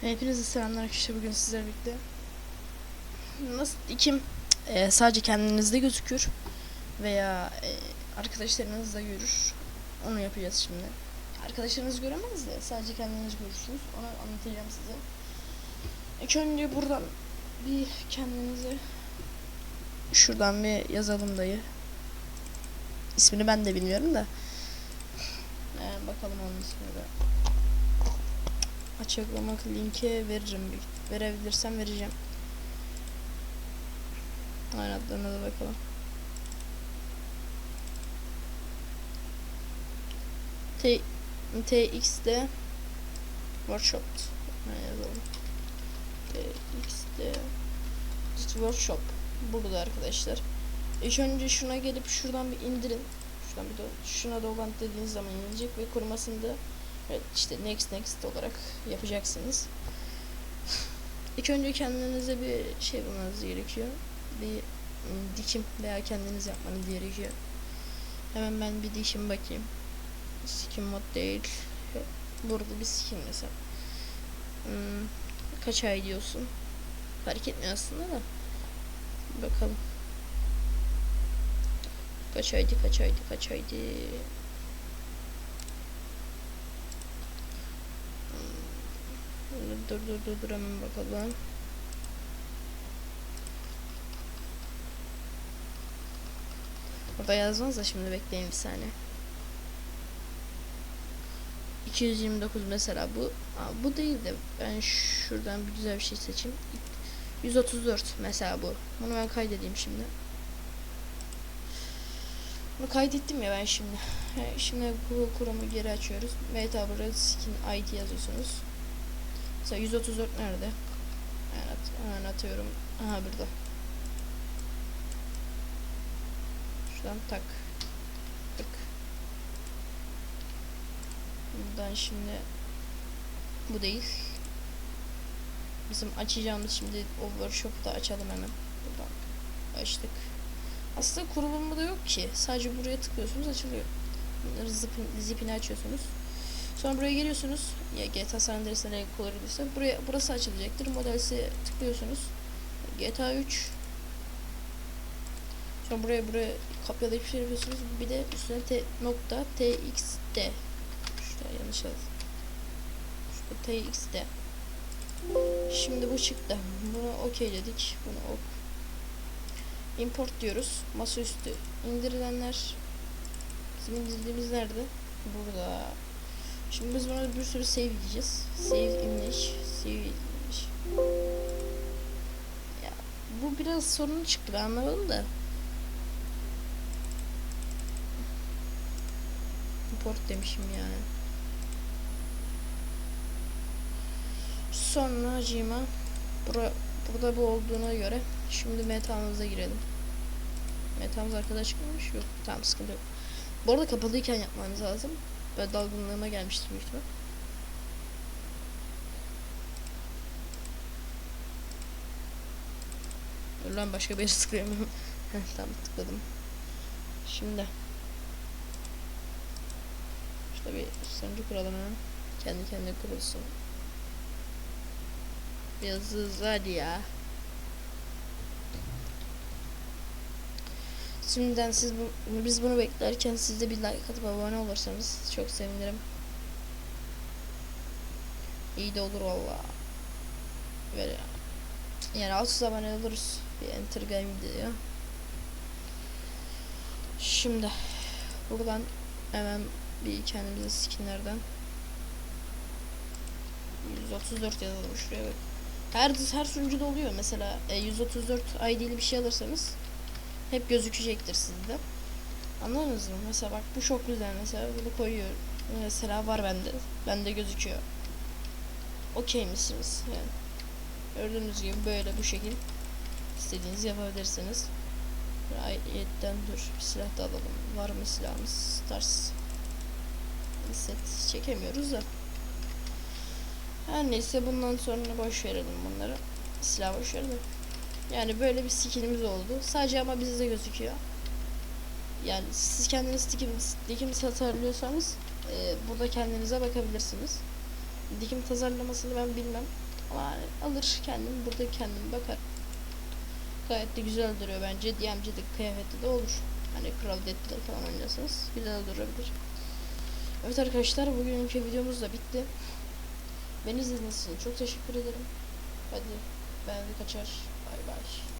Hepinize selamlar arkadaşlar bugün sizlerle birlikte. Nasıl dikim e, sadece kendinizde gözükür veya e, arkadaşlarınız da görür. Onu yapacağız şimdi. Arkadaşlarınız göremez de sadece kendiniz görürsünüz. Onu anlatacağım size. İlk önce buradan bir kendinize şuradan bir yazalım dayı. İsmini ben de bilmiyorum da. E, bakalım onun ismini de açıklamak linke veririm. Verebilirsem vereceğim. Aynen adlarına da bakalım. T TX'de Workshop. Ne yazalım? TX'de Workshop. Burada arkadaşlar. İlk önce şuna gelip şuradan bir indirin. Şuradan bir de şuna dolant dediğiniz zaman inecek ve kurumasını da Evet işte next next olarak yapacaksınız. İlk önce kendinize bir şey bulmanız gerekiyor. Bir ım, dikim veya kendiniz yapmanız gerekiyor. Hemen ben bir dikim bakayım. Skin mod değil. Burada bir skin mesela. Kaç ay diyorsun? Fark etmiyor aslında da. Bakalım. Kaç aydı kaç aydı kaç aydı. Dur dur dur dur hemen bakalım. Burada yazmaz da şimdi bekleyin bir saniye. 229 mesela bu. Aa, bu değil de ben şuradan bir güzel bir şey seçeyim. 134 mesela bu. Bunu ben kaydedeyim şimdi. Bunu kaydettim ya ben şimdi. Şimdi Google Chrome'u geri açıyoruz. Metaverse skin ID yazıyorsunuz. Mesela 134 nerede? At hemen atıyorum. Aha burada. Şuradan tak. Tık. Buradan şimdi bu değil. Bizim açacağımız şimdi o workshop'ta açalım hemen. Buradan açtık. Aslında kurulumu da yok ki. Sadece buraya tıklıyorsunuz açılıyor. Bunları zipin, zipini açıyorsunuz. Sonra buraya geliyorsunuz. Ya GTA San Andreas'e ne kullanılırsa buraya burası açılacaktır. Modelse tıklıyorsunuz. GTA 3 Sonra buraya buraya kopyalayıp şey yapıyorsunuz. Bir de üstüne t nokta txd. Şurada yanlış yazdım. Şurada txd. Şimdi bu çıktı. Bunu okey dedik. Bunu ok. Import diyoruz. Masaüstü indirilenler. Bizim indirdiğimiz nerede? Burada. Şimdi biz buna bir sürü save diyeceğiz. Save image, save image. Ya bu biraz sorun çıktı ben anlamadım da. Import demişim yani. Sonra cima bura, burada bu olduğuna göre şimdi metamıza girelim. Metamız arkada çıkmamış yok. Tamam sıkıntı yok. Bu arada kapalıyken yapmanız lazım. Böyle dalgınlığıma gelmiştir büyük ihtimal. Dur başka bir yere tıklayamıyorum. Tamam tıkladım. Şimdi. Şurada bir sonucu kuralım hemen. Kendi kendine kurulsun. Hızlı hadi ya. Şimdiden siz bu, biz bunu beklerken siz de bir like atıp abone olursanız çok sevinirim. İyi de olur valla. Yani 600 abone oluruz. Bir enter game diyor. Şimdi buradan hemen bir kendimize skinlerden 134 yazalım şuraya bak. Her her sunucuda oluyor mesela e, 134 ID'li bir şey alırsanız hep gözükecektir sizde. Anladınız mı? Mesela bak bu çok güzel mesela bunu koyuyorum. Mesela var bende. Bende gözüküyor. Okey misiniz? Yani. Gördüğünüz gibi böyle bu şekil istediğinizi yapabilirsiniz. Ayetten dur bir silah da alalım. Var mı silahımız? Stars. Set çekemiyoruz da. Her neyse bundan sonra boş verelim bunları. Silah boş verelim. Yani böyle bir skinimiz oldu. Sadece ama bizde gözüküyor. Yani siz kendiniz dikim, dikim tasarlıyorsanız e, burada kendinize bakabilirsiniz. Dikim tasarlamasını ben bilmem. Ama alır kendim burada kendim bakar. Gayet de güzel duruyor bence. DMC'de kıyafette de olur. Hani Deadpool falan oynasanız güzel durabilir. Evet arkadaşlar bugünkü videomuz da bitti. Beni izlediğiniz için çok teşekkür ederim. Hadi ben de kaçar. Bay bay.